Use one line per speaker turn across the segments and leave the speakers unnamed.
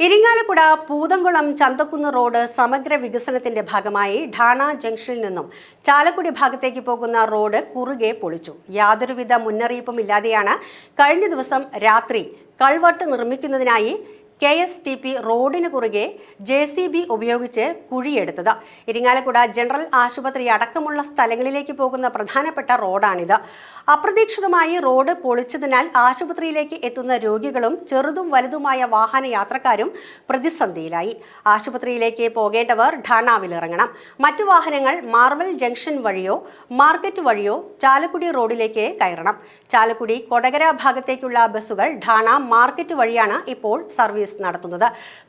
Irinjalakuda Poothamkulam Chanthakkunnu road സമഗ്ര വികസനത്തിന്റെ ഭാഗമായി ഠാണ ജംഗ്ഷനിൽ നിന്നും ചാലക്കുടി ഭാഗത്തേക്ക് പോകുന്ന റോഡ് കുറുകെ പൊളിച്ചു. യാതൊരുവിധ മുന്നറിയിപ്പും ഇല്ലാതെയാണ് കഴിഞ്ഞ ദിവസം രാത്രി കൾവട്ട് നിർമ്മിക്കുന്നതിനായി കെ എസ് ടി പി റോഡിന് കുറുകെ ജെ സി ബി ഉപയോഗിച്ച് കുഴിയെടുത്തത്. ഇരിങ്ങാലക്കുട ജനറൽ ആശുപത്രി അടക്കമുള്ള സ്ഥലങ്ങളിലേക്ക് പോകുന്ന പ്രധാനപ്പെട്ട റോഡാണിത്. അപ്രതീക്ഷിതമായി റോഡ് പൊളിച്ചതിനാൽ ആശുപത്രിയിലേക്ക് എത്തുന്ന രോഗികളും ചെറുതും വലുതുമായ വാഹന യാത്രക്കാരും പ്രതിസന്ധിയിലായി. ആശുപത്രിയിലേക്ക് പോകേണ്ടവർ ഠാണാവിൽ ഇറങ്ങണം. മറ്റു വാഹനങ്ങൾ മാർവൽ ജംഗ്ഷൻ വഴിയോ മാർക്കറ്റ് വഴിയോ ചാലക്കുടി റോഡിലേക്ക് കയറണം. ചാലക്കുടി കൊടകര ഭാഗത്തേക്കുള്ള ബസ്സുകൾ ഠാണ മാർക്കറ്റ് വഴിയാണ് ഇപ്പോൾ സർവീസ് നടത്തുന്നത്.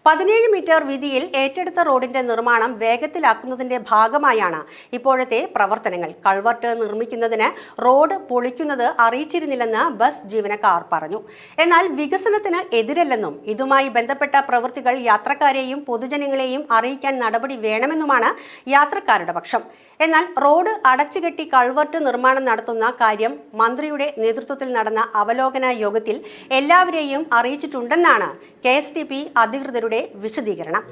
പതിനേഴ് മീറ്റർ വീതിയിൽ ഏറ്റെടുത്ത റോഡിന്റെ നിർമ്മാണം വേഗത്തിലാക്കുന്നതിന്റെ ഭാഗമായാണ് ഇപ്പോഴത്തെ പ്രവർത്തനങ്ങൾ. കൾവർട്ട് നിർമ്മിക്കുന്നതിന് റോഡ് പൊളിക്കുന്നത് അറിയിച്ചിരുന്നില്ലെന്ന് ബസ് ജീവനക്കാർ പറഞ്ഞു. എന്നാൽ വികസനത്തിന് എതിരല്ലെന്നും ഇതുമായി ബന്ധപ്പെട്ട പ്രവൃത്തികൾ യാത്രക്കാരെയും പൊതുജനങ്ങളെയും അറിയിക്കാൻ നടപടി വേണമെന്നുമാണ് യാത്രക്കാരുടെ പക്ഷം. എന്നാൽ റോഡ് അടച്ചുകെട്ടി കൾവർട്ട് നിർമ്മാണം നടത്തുന്ന കാര്യം മന്ത്രിയുടെ നേതൃത്വത്തിൽ നടന്ന അവലോകന യോഗത്തിൽ എല്ലാവരെയും അറിയിച്ചിട്ടുണ്ടെന്നാണ് കെ എസ് ടി പി അധികൃതരുടെ വിശദീകരണം.